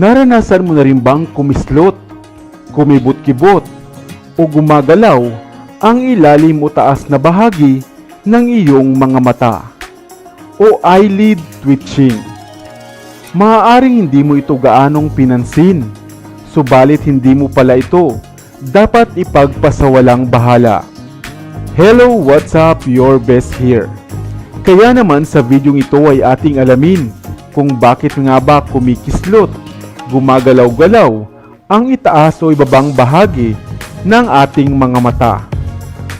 Naranasan mo na rin bang kumislot, kumibot-kibot, o gumagalaw ang ilalim o taas na bahagi ng iyong mga mata o eyelid twitching? Maaaring hindi mo ito gaanong pinansin, subalit hindi mo pala ito dapat ipagpasawalang bahala. Hello, what's up? Your best here. Kaya naman sa videong ito ay ating alamin kung bakit nga ba kumikislot, gumagalaw-galaw ang itaas o ibabang bahagi ng ating mga mata.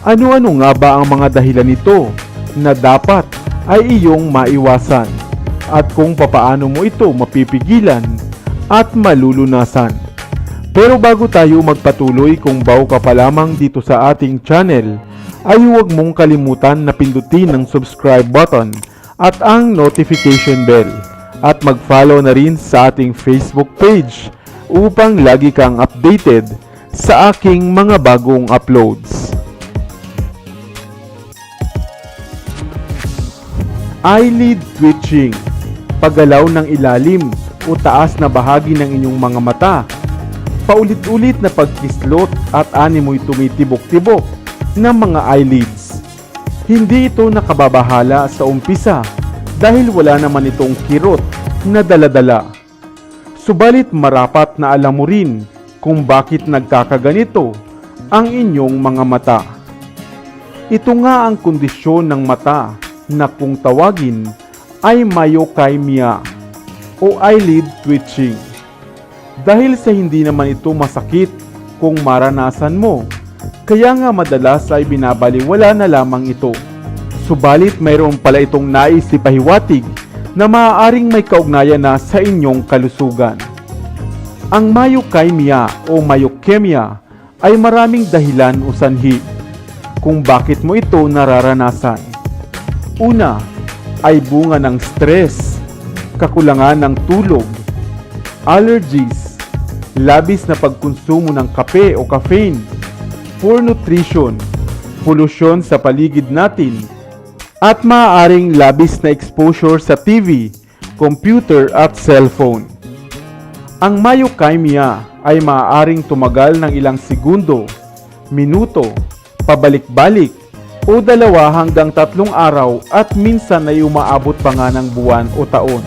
Ano-ano nga ba ang mga dahilan nito na dapat ay iyong maiwasan at kung papaano mo ito mapipigilan at malulunasan. Pero bago tayo magpatuloy kung bago ka pa lamang dito sa ating channel, ay huwag mong kalimutan na pindutin ang subscribe button at ang notification bell at mag-follow na rin sa ating Facebook page upang lagi kang updated sa aking mga bagong uploads. Eyelid twitching, paggalaw ng ilalim o taas na bahagi ng inyong mga mata, paulit-ulit na pagkislot at animoy tumitibok-tibok ng mga eyelids. Hindi ito nakababahala sa umpisa dahil wala naman itong kirot na daladala. Subalit marapat na alam mo rin kung bakit nagkakaganito ang inyong mga mata. Ito nga ang kondisyon ng mata na kung tawagin ay myokymia o eyelid twitching. Dahil sa hindi naman ito masakit kung maranasan mo, kaya nga madalas ay binabaliwala na lamang ito. Subalit mayroon pala itong nais ipahiwatig na maaaring may kaugnayan na sa inyong kalusugan. Ang myokymia o myokemia ay maraming dahilan o sanhi kung bakit mo ito nararanasan. Una ay bunga ng stress, kakulangan ng tulog, allergies, labis na pagkonsumo ng kape o caffeine, poor nutrition, polusyon sa paligid natin, at maaaring labis na exposure sa TV, computer at cellphone. Ang myokymia ay maaaring tumagal ng ilang segundo, minuto, pabalik-balik, o dalawa hanggang tatlong araw at minsan ay umaabot pa nga ng buwan o taon.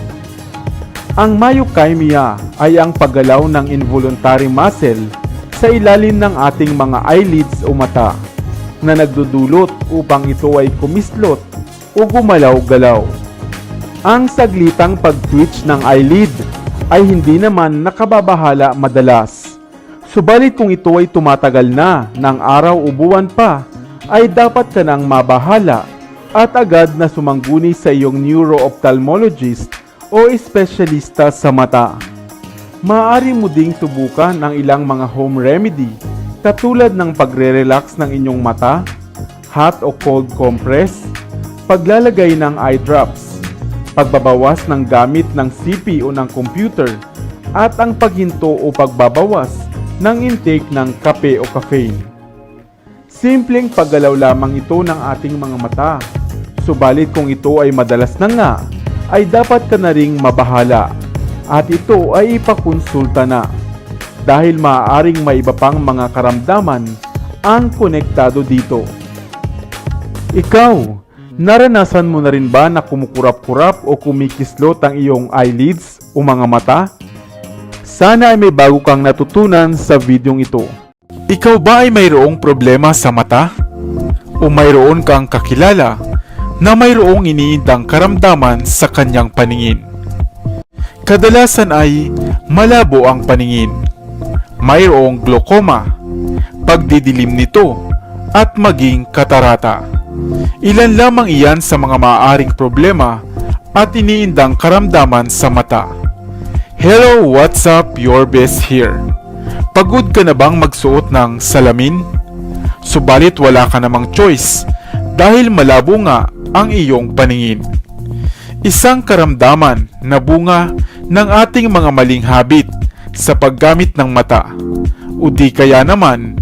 Ang myokymia ay ang paggalaw ng involuntary muscle sa ilalim ng ating mga eyelids o mata na nagdudulot upang ito ay kumislot o gumalaw-galaw. Ang saglitang pag-twitch ng eyelid ay hindi naman nakababahala madalas. Subalit kung ito ay tumatagal na ng araw o buwan pa, ay dapat ka nang mabahala at agad na sumangguni sa iyong neuro-ophthalmologist o espesyalista sa mata. Maaari mo ding subukan ang ilang mga home remedy katulad ng pagre-relax ng inyong mata, hot o cold compress, paglalagay ng eye drops, pagbabawas ng gamit ng CP o ng computer, at ang paghinto o pagbabawas ng intake ng kape o caffeine. Simpleng paggalaw lamang ito ng ating mga mata. Subalit kung ito ay madalas na nga, ay dapat ka na ring mabahala at ito ay ipakonsulta na dahil maaaring may iba pang mga karamdaman ang konektado dito. Ikaw, naranasan mo na rin ba na kumukurap-kurap o kumikislot ang iyong eyelids o mga mata? Sana ay may bago kang natutunan sa videong ito. Ikaw ba ay mayroong problema sa mata? O mayroon kang kakilala na mayroong iniindang karamdaman sa kanyang paningin? Kadalasan ay malabo ang paningin, mayroong glaucoma, pagdidilim nito, at maging katarata. Ilan lamang iyan sa mga maaaring problema at iniindang karamdaman sa mata. Hello, what's up? Your best here. Pagod ka na bang magsuot ng salamin? Subalit wala ka namang choice dahil malabo nga ang iyong paningin. Isang karamdaman na bunga ng ating mga maling habit sa paggamit ng mata o di kaya naman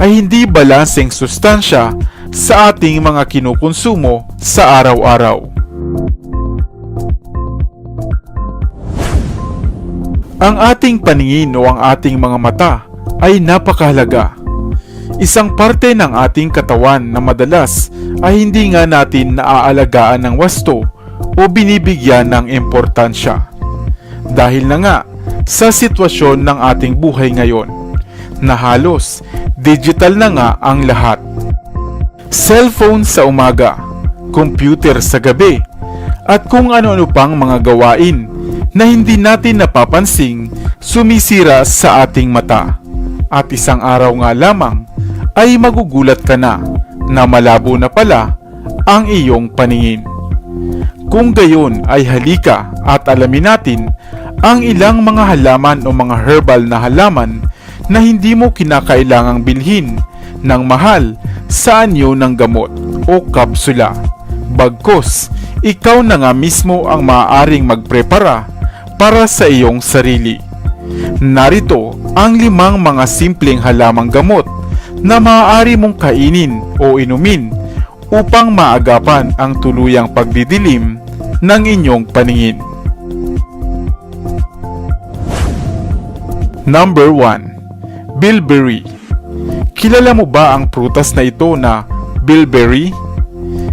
ay hindi balanseng sustansya sa ating mga kinukonsumo sa araw-araw. Ang ating paningin o ang ating mga mata ay napakahalaga. Isang parte ng ating katawan na madalas ay hindi nga natin naaalagaan ng wasto o binibigyan ng importansya. Dahil na nga sa sitwasyon ng ating buhay ngayon na halos digital na nga ang lahat. Cellphone sa umaga, computer sa gabi, at kung ano-ano pang mga gawain na hindi natin napapansing sumisira sa ating mata. At isang araw nga lamang ay magugulat ka na na malabo na pala ang iyong paningin. Kung gayon ay halika at alamin natin ang ilang mga halaman o mga herbal na halaman na hindi mo kinakailangang bilhin ng mahal sa anyo ng gamot o kapsula. Bagkos, ikaw na nga mismo ang maaaring magprepara para sa iyong sarili. Narito ang limang mga simpleng halamang gamot na maaari mong kainin o inumin upang maagapan ang tuluyang pagdidilim ng inyong paningin. Number 1. Bilberry Kilala mo ba ang prutas na ito na bilberry?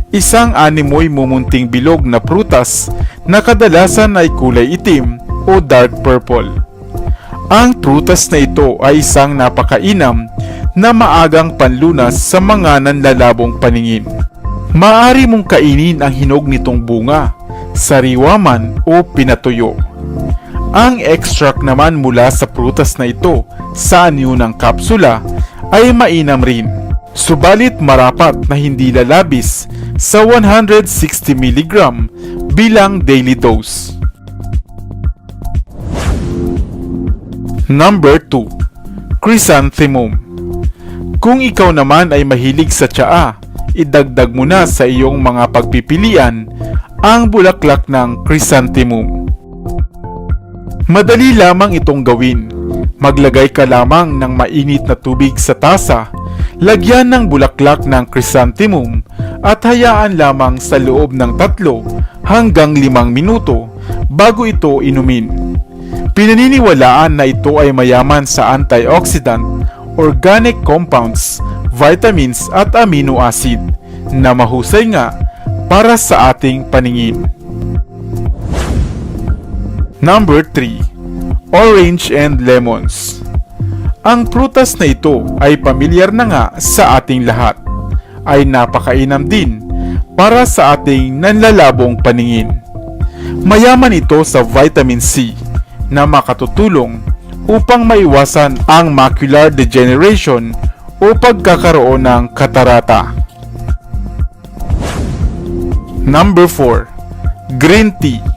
Isang animoy mumunting bilog na prutas na kadalasan ay kulay itim o dark purple. Ang prutas na ito ay isang napakainam na maagang panlunas sa mga nanlalabong paningin. Maari mong kainin ang hinog nitong bunga, sariwa man o pinatuyo. Ang extract naman mula sa prutas na ito sa anyo ng kapsula ay mainam rin. Subalit marapat na hindi lalabis sa 160 mg bilang daily dose. Number 2. Chrysanthemum Kung ikaw naman ay mahilig sa tsaa, idagdag mo na sa iyong mga pagpipilian ang bulaklak ng chrysanthemum. Madali lamang itong gawin. Maglagay ka lamang ng mainit na tubig sa tasa, lagyan ng bulaklak ng chrysanthemum at hayaan lamang sa loob ng tatlo hanggang limang minuto bago ito inumin. Pinaniniwalaan na ito ay mayaman sa antioxidant, organic compounds, vitamins at amino acid na mahusay nga para sa ating paningin. Number 3. Orange and Lemons Ang prutas na ito ay pamilyar na nga sa ating lahat. Ay napakainam din para sa ating nanlalabong paningin. Mayaman ito sa vitamin C na makatutulong upang maiwasan ang macular degeneration o pagkakaroon ng katarata. Number 4. Green Tea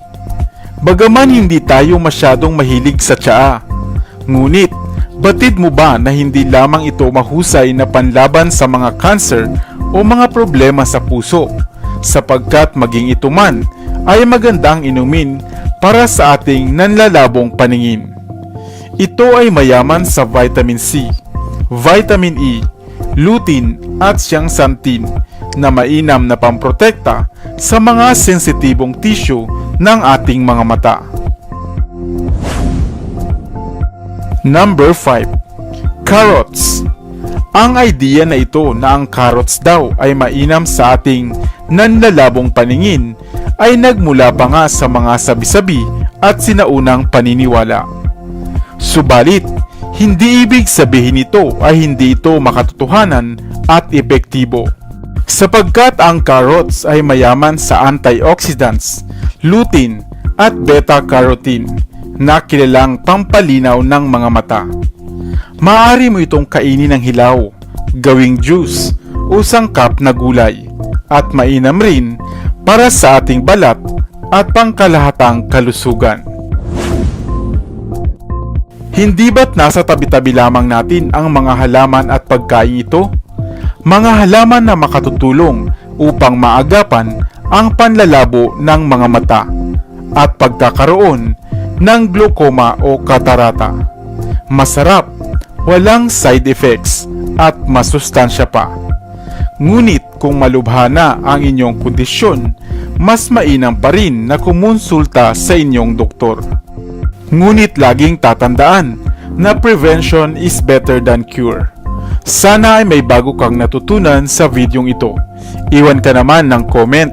Bagaman hindi tayo masyadong mahilig sa tsaa, ngunit batid mo ba na hindi lamang ito mahusay na panlaban sa mga cancer o mga problema sa puso, sapagkat maging ito man ay magandang inumin para sa ating nanlalabong paningin. Ito ay mayaman sa vitamin C, vitamin E, lutein at siyang santin na mainam na pamprotekta sa mga sensitibong tissue ng ating mga mata. Number 5. Carrots Ang idea na ito na ang carrots daw ay mainam sa ating nanlalabong paningin ay nagmula pa nga sa mga sabi-sabi at sinaunang paniniwala. Subalit, hindi ibig sabihin ito ay hindi ito makatotohanan at epektibo. Sapagkat ang carrots ay mayaman sa antioxidants, lutein at beta-carotene na kilalang pampalinaw ng mga mata. Maaari mo itong kainin ng hilaw, gawing juice o sangkap na gulay at mainam rin para sa ating balat at pangkalahatang kalusugan. Hindi ba't nasa tabi-tabi lamang natin ang mga halaman at pagkain ito? Mga halaman na makatutulong upang maagapan ang panlalabo ng mga mata at pagkakaroon ng glaucoma o katarata. Masarap, walang side effects at masustansya pa. Ngunit kung malubha na ang inyong kondisyon, mas mainam pa rin na kumonsulta sa inyong doktor. Ngunit laging tatandaan na prevention is better than cure. Sana ay may bago kang natutunan sa videong ito. Iwan ka naman ng comment